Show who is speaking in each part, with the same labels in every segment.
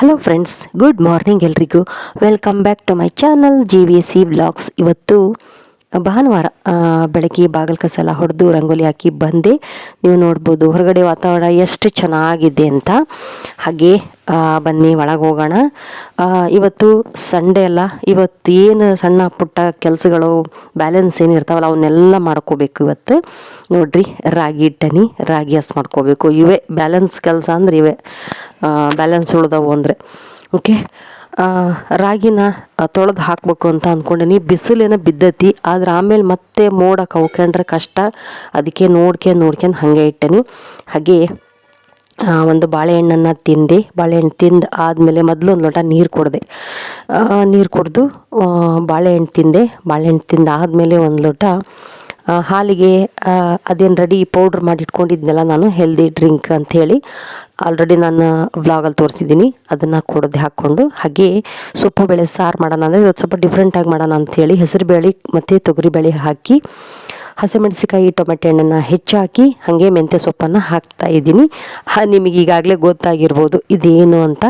Speaker 1: Hello friends good morning ಎಲ್ರಿಗೂ. Welcome back to my channel G V C blogs ಇವತ್ತು ಭಾನುವಾರ ಬೆಳಗ್ಗೆ ಬಾಗಲ ಕಸ ಹೊಡೆದು ರಂಗೋಲಿ ಹಾಕಿ ಬಂದೆ. ನೀವು ನೋಡ್ಬೋದು ಹೊರಗಡೆ ವಾತಾವರಣ ಎಷ್ಟು ಚೆನ್ನಾಗಿದೆ ಅಂತ. ಹಾಗೆ ಬನ್ನಿ ಒಳಗೆ ಹೋಗೋಣ. ಇವತ್ತು ಸಂಡೇ ಅಲ್ಲ, ಇವತ್ತು ಏನು ಸಣ್ಣ ಪುಟ್ಟ ಕೆಲಸಗಳು ಬ್ಯಾಲೆನ್ಸ್ ಏನು ಇರ್ತಾವಲ್ಲ, ಅವನ್ನೆಲ್ಲ ಮಾಡ್ಕೋಬೇಕು ಇವತ್ತು. ನೋಡ್ರಿ, ರಾಗಿ ಇಟ್ಟನಿ, ರಾಗಿ ಹಸ್ ಮಾಡ್ಕೋಬೇಕು. ಇವೇ ಬ್ಯಾಲೆನ್ಸ್ ಕೆಲಸ ಅಂದ್ರೆ ಇವೇ ಬ್ಯಾಲೆನ್ಸ್ ಉಳ್ದವು ಅಂದರೆ. ಓಕೆ ರಾಗಿನ ತೊಳೆದು ಹಾಕಬೇಕು ಅಂತ ಅಂದ್ಕೊಂಡೀನಿ ಬಿಸಿಲೇನ ಬಿದ್ದತಿ, ಆದ್ರೆ ಆಮೇಲೆ ಮತ್ತೆ ಮೋಡ ಕವ್ಕೊಂಡ್ರೆ ಕಷ್ಟ. ಅದಕ್ಕೆ ನೋಡ್ಕೊಂಡು ನೋಡ್ಕೊಂಡು ಹಾಗೆ ಇಟ್ಟನಿ. ಹಾಗೆ ಒಂದು ಬಾಳೆಹಣ್ಣನ್ನು ತಿಂದೆ. ಬಾಳೆಹಣ್ಣು ತಿಂದು ಆದಮೇಲೆ ಮೊದಲು ಒಂದು ಲೋಟ ನೀರು ಕೊಡಿದೆ. ನೀರು ಕುಡಿದು ಬಾಳೆಹಣ್ಣು ತಿಂದೆ. ಬಾಳೆಹಣ್ಣು ತಿಂದು ಆದಮೇಲೆ ಒಂದು ಲೋಟ ಹಾಲಿಗೆ ಅದೇನು ರೆಡಿ ಪೌಡ್ರ್ ಮಾಡಿ ಇಟ್ಕೊಂಡಿದ್ನಲ್ಲ ನಾನು ಹೆಲ್ದಿ ಡ್ರಿಂಕ್ ಅಂಥೇಳಿ. ಆಲ್ರೆಡಿ ನಾನು ವ್ಲಾಗಲ್ಲಿ ತೋರಿಸಿದ್ದೀನಿ. ಅದನ್ನು ಕೊಡೋದು ಹಾಕ್ಕೊಂಡು, ಹಾಗೆ ಸೊಪ್ಪು ಬೇಳೆ ಸಾರು ಮಾಡೋಣ ಅಂದರೆ ಇವತ್ತು ಸ್ವಲ್ಪ ಡಿಫ್ರೆಂಟಾಗಿ ಮಾಡೋಣ ಅಂಥೇಳಿ, ಹೆಸರು ಬೇಳೆ ಮತ್ತು ತೊಗರಿಬೇಳೆ ಹಾಕಿ ಹಸಿಮೆಣಸಿಕಾಯಿ ಟೊಮೆಟೊ ಹಣ್ಣನ್ನು ಹೆಚ್ಚಾಕಿ ಹಾಗೆ ಮೆಂತ್ಯ ಸೊಪ್ಪನ್ನು ಹಾಕ್ತಾ ಇದ್ದೀನಿ. ನಿಮಗೆ ಈಗಾಗಲೇ ಗೊತ್ತಾಗಿರ್ಬೋದು ಇದೇನು ಅಂತ.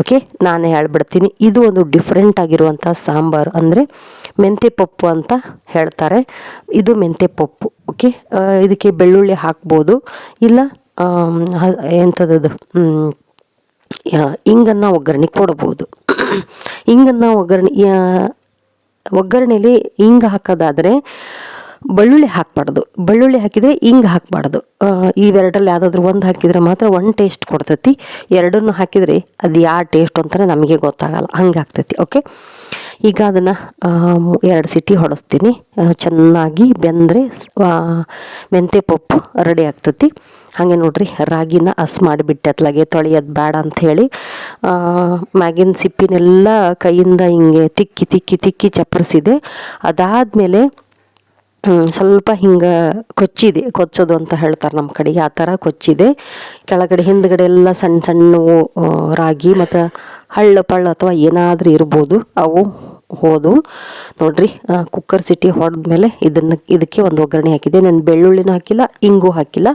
Speaker 1: ಓಕೆ, ನಾನೇ ಹೇಳ್ಬಿಡ್ತೀನಿ. ಇದು ಒಂದು ಡಿಫ್ರೆಂಟ್ ಆಗಿರುವಂಥ ಸಾಂಬಾರು ಅಂದರೆ ಮೆಂತ್ಯ ಪಪ್ಪು ಅಂತ ಹೇಳ್ತಾರೆ. ಇದು ಮೆಂತ್ಯ ಪಪ್ಪು, ಓಕೆ? ಇದಕ್ಕೆ ಬೆಳ್ಳುಳ್ಳಿ ಹಾಕ್ಬೋದು. ಇಲ್ಲ ಎಂಥದ್ದು ಹಿಂಗನ್ನು ಒಗ್ಗರಣೆ ಕೊಡ್ಬೋದು. ಹಿಂಗನ್ನು ಒಗ್ಗರಣೆ ಒಗ್ಗರಣೆಯಲ್ಲಿ ಹಿಂಗ ಹಾಕೋದಾದರೆ ಬೆಳ್ಳುಳ್ಳಿ ಹಾಕ್ಬಾರ್ದು. ಬೆಳ್ಳುಳ್ಳಿ ಹಾಕಿದರೆ ಹಿಂಗೆ ಹಾಕಬಾರ್ದು. ಇವೆರಡರಲ್ಲಿ ಯಾವುದಾದ್ರೂ ಒಂದು ಹಾಕಿದರೆ ಮಾತ್ರ ಒನ್ ಟೇಸ್ಟ್ ಕೊಡ್ತೈತಿ. ಎರಡನ್ನು ಹಾಕಿದರೆ ಅದು ಯಾವ ಟೇಸ್ಟ್ ಅಂತಲೇ ನಮಗೆ ಗೊತ್ತಾಗಲ್ಲ. ಹಂಗೆ ಆಗ್ತೈತಿ ಓಕೆ ಈಗ ಅದನ್ನು ಎರಡು ಸಿಟಿ ಹೊಡೆಸ್ತೀನಿ. ಚೆನ್ನಾಗಿ ಬೆಂದರೆ ಮೆಂತೆ ಪಪ್ಪು ರೆಡಿ ಆಗ್ತೈತಿ. ಹಾಗೆ ನೋಡಿರಿ, ರಾಗಿನ ಹಸ್ ಮಾಡಿಬಿಟ್ಟೆ ಅತ್ಲಾಗೆ ತೊಳೆಯೋದು ಬೇಡ ಅಂಥೇಳಿ ಮ್ಯಾಗಿನ ಸಿಪ್ಪಿನೆಲ್ಲ ಕೈಯಿಂದ ಹಿಂಗೆ ತಿಕ್ಕಿ ತಿಕ್ಕಿ ತಿಕ್ಕಿ ಚಪ್ಪರಿಸಿದೆ. ಅದಾದಮೇಲೆ ಸ್ವಲ್ಪ ಹಿಂಗೆ ಕೊಚ್ಚಿದೆ, ಕೊಚ್ಚೋದು ಅಂತ ಹೇಳ್ತಾರೆ ನಮ್ಮ ಕಡೆಗೆ, ಆ ಥರ ಕೊಚ್ಚಿದೆ. ಕೆಳಗಡೆ, ಹಿಂದ್ಗಡೆ ಎಲ್ಲ ಸಣ್ಣ ಸಣ್ಣವು ರಾಗಿ, ಮತ್ತು ಹಳ್ಳ ಪಳ್ಳ ಅಥವಾ ಏನಾದರೂ ಇರ್ಬೋದು, ಅವು ಹೋದು. ನೋಡ್ರಿ ಕುಕ್ಕರ್ ಸಿಟಿ ಹೊಡೆದ್ಮೇಲೆ ಇದನ್ನು, ಇದಕ್ಕೆ ಒಂದು ಒಗ್ಗರಣೆ ಹಾಕಿದೆ ನಾನು ಬೆಳ್ಳುಳ್ಳಿನೂ ಹಾಕಿಲ್ಲ, ಇಂಗು ಹಾಕಿಲ್ಲ.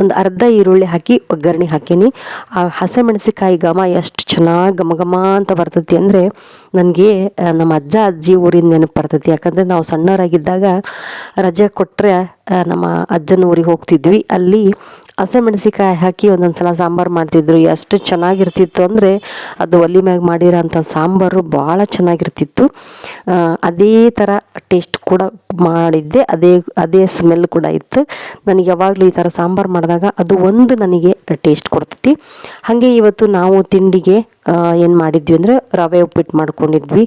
Speaker 1: ಒಂದು ಅರ್ಧ ಈರುಳ್ಳಿ ಹಾಕಿ ಒಗ್ಗರಣೆ ಹಾಕೀನಿ. ಆ ಹಸಿಮೆಣಸಿಕಾಯಿ ಘಮ ಎಷ್ಟು ಚೆನ್ನಾಗಿ ಘಮ ಘಮ ಅಂತ ಬರ್ತೈತಿ ಅಂದರೆ, ನನಗೆ ನಮ್ಮ ಅಜ್ಜ, ಅಜ್ಜಿ ಊರಿನ ನೆನಪು ಬರ್ತೈತಿ. ಯಾಕಂದರೆ ನಾವು ಸಣ್ಣವರಾಗಿದ್ದಾಗ ರಜೆ ಕೊಟ್ಟರೆ ನಮ್ಮ ಅಜ್ಜನ ಊರಿಗೆ ಹೋಗ್ತಿದ್ವಿ. ಅಲ್ಲಿ ಹಸಿಮೆಣಸಿಕಾಯಿ ಹಾಕಿ ಒಂದೊಂದು ಸಲ ಸಾಂಬಾರು ಮಾಡ್ತಿದ್ರು. ಎಷ್ಟು ಚೆನ್ನಾಗಿರ್ತಿತ್ತು ಅಂದರೆ ಅದು ಒಲಿ ಮ್ಯಾಗ ಮಾಡಿರೋಂಥ ಸಾಂಬಾರು ಭಾಳ ಚೆನ್ನಾಗಿರ್ತಿತ್ತು. ಅದೇ ಥರ ಟೇಸ್ಟ್ ಕೂಡ ಮಾಡಿದ್ದೆ. ಅದೇ ಅದೇ ಸ್ಮೆಲ್ ಕೂಡ ಇತ್ತು. ನನಗೆ ಯಾವಾಗಲೂ ಈ ಥರ ಸಾಂಬಾರು ಮಾಡಿದಾಗ ಅದು ಒಂದು ನನಗೆ ಟೇಸ್ಟ್ ಕೊಡ್ತೈತಿ. ಹಾಗೆ ಇವತ್ತು ನಾವು ತಿಂಡಿಗೆ ಏನು ಮಾಡಿದ್ವಿ ಅಂದರೆ ರವೆ ಉಪ್ಪಿಟ್ಟು ಮಾಡ್ಕೊಂಡಿದ್ವಿ.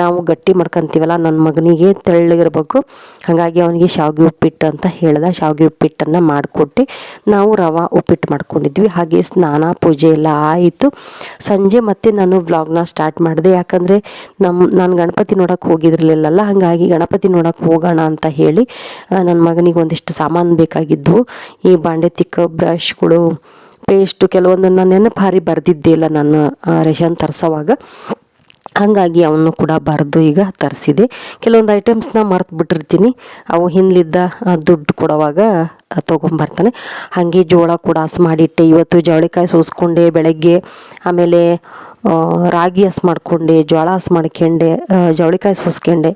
Speaker 1: ನಾವು ಗಟ್ಟಿ ಮಾಡ್ಕೊಂತೀವಲ್ಲ ನನ್ನ ಮಗನಿಗೆ ತೆಳ್ಳಗಿರ್ಬೇಕು. ಹಾಗಾಗಿ ಅವನಿಗೆ ಶಾವಿಗೆ ಉಪ್ಪಿಟ್ಟು ಅಂತ ಹೇಳ್ದೆ. ಶಾವಿಗೆ ಉಪ್ಪಿಟ್ಟನ್ನು ಮಾಡಿಕೊಟ್ಟು ನಾವು ರವೆ ಉಪ್ಪಿಟ್ಟು ಮಾಡ್ಕೊಂಡಿದ್ವಿ. ಹಾಗೆ ಸ್ನಾನ, ಪೂಜೆ ಎಲ್ಲ ಆಯಿತು. ಸಂಜೆ ಮತ್ತೆ ನಾನು ವ್ಲಾಗ್ನ ಸ್ಟಾರ್ಟ್ ಮಾಡಿದೆ. ಯಾಕಂದರೆ ನಮ್ಮ ನಾನು ಗಣಪತಿ ನೋಡೋಕೆ ಹೋಗಿದ್ರಲಿಲ್ಲಲ್ಲ ಹಾಗಾಗಿ ಗಣಪತಿ ನೋಡೋಕೆ ಹೋಗೋಣ ಅಂತ ಹೇಳಿ ನನ್ನ ಮಗನಿಗೆ ಒಂದಿಷ್ಟು ಸಾಮಾನು ಬೇಕಾಗಿದ್ವು. ಈ ಬಾಂಡೆ ತಿಕ್ಕ ಬ್ರಷ್ಗಳು ಪೇಸ್ಟು ಕೆಲವೊಂದನ್ನು ನೆನಪು ಹಾರಿ ಬರೆದಿದ್ದಿಲ್ಲ ನಾನು ರೇಷನ್ ತರಿಸೋವಾಗ. ಹಾಗಾಗಿ ಅವನ್ನು ಕೂಡ ಬರೆದು ಈಗ ತರಿಸಿದೆ. ಕೆಲವೊಂದು ಐಟಮ್ಸ್ನ ಮರೆತು ಬಿಟ್ಟಿರ್ತೀನಿ. ಅವು ಹಿಂದ್ಲಿದ್ದ ದುಡ್ಡು ಕೊಡುವಾಗ ತೊಗೊಂಬರ್ತಾನೆ. ಹಾಗೆ ಜೋಳ ಕೂಡ ಹಸು ಮಾಡಿಟ್ಟೆ. ಇವತ್ತು ಜವಳಿಕಾಯಿ ಸೋಸ್ಕೊಂಡೆ, ಬೆಳಗ್ಗೆ ಆಮೇಲೆ ರಾಗಿ ಹಸ್ ಮಾಡ್ಕೊಂಡೆ ಜೋಳ ಹಸ್ ಮಾಡ್ಕೊಂಡೆ ಜವಳಿಕಾಯಿ ಸೋಸ್ಕೊಂಡೆ.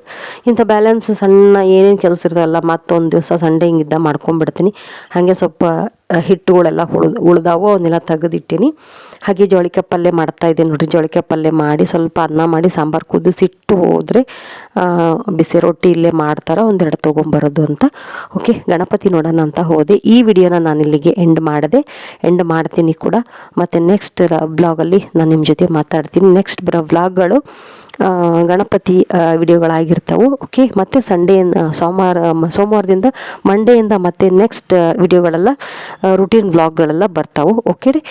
Speaker 1: ಇಂಥ ಬ್ಯಾಲೆನ್ಸ್ ಸಣ್ಣ ಏನೇನು ಕೆಲಸ ಇರ್ತಾವಲ್ಲ ಮತ್ತೊಂದು ದಿವಸ ಸಂಡೇ ಹಿಂಗಿದ್ದ ಮಾಡ್ಕೊಂಡ್ಬಿಡ್ತೀನಿ. ಹಾಗೆ ಸ್ವಲ್ಪ ಹಿಟ್ಟುಗಳೆಲ್ಲ ಉಳ್ದು ಉಳ್ದಾವು ಅವನ್ನೆಲ್ಲ ತೆಗೆದಿಟ್ಟೀನಿ. ಹಾಗೆ ಜೋಳಿಕೆ ಪಲ್ಯ ಮಾಡ್ತಾ ಇದ್ದೀನಿ ನೋಡಿರಿ. ಜೋಳಿಕೆ ಪಲ್ಯ ಮಾಡಿ ಸ್ವಲ್ಪ ಅನ್ನ ಮಾಡಿ ಸಾಂಬಾರು ಕುದಿಸಿಟ್ಟು ಹೋದರೆ ಬಿಸಿ ರೊಟ್ಟಿ ಇಲ್ಲೇ ಮಾಡ್ತಾರ, ಒಂದೆರಡು ತೊಗೊಂಬರೋದು ಅಂತ. ಓಕೆ ಗಣಪತಿ ನೋಡೋಣ ಅಂತ ಹೋದೆ. ಈ ವಿಡಿಯೋನ ನಾನು ಇಲ್ಲಿಗೆ ಎಂಡ್ ಮಾಡಿದೆ. ಎಂಡ್ ಮಾಡ್ತೀನಿ ಕೂಡ. ಮತ್ತು ನೆಕ್ಸ್ಟ್ ಬ್ಲಾಗಲ್ಲಿ ನಾನು ನಿಮ್ಮ ಜೊತೆ ಮಾತಾಡ್ತೀನಿ. ನೆಕ್ಸ್ಟ್ ಬರೋ ವ್ಲಾಗ್ಗಳು ಗಣಪತಿ ವಿಡಿಯೋಗಳಾಗಿರ್ತವೆ. ಓಕೆ ಮತ್ತು ಸಂಡೇಯಿಂದ ಸೋಮವಾರ ಸೋಮವಾರದಿಂದ ಮಂಡೆಯಿಂದ ಮತ್ತೆ ನೆಕ್ಸ್ಟ್ ವಿಡಿಯೋಗಳೆಲ್ಲ ರುಟೀನ್ ವ್ಲಾಗ್ಗಳೆಲ್ಲ ಬರ್ತಾವೆ. ಓಕೆ ರೀ?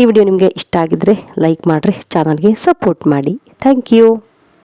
Speaker 1: ಈ ವಿಡಿಯೋ ನಿಮಗೆ ಇಷ್ಟ ಆಗಿದ್ರೆ ಲೈಕ್ ಮಾಡಿರಿ ಚಾನಲ್ಗೆ ಸಪೋರ್ಟ್ ಮಾಡಿ. Thank you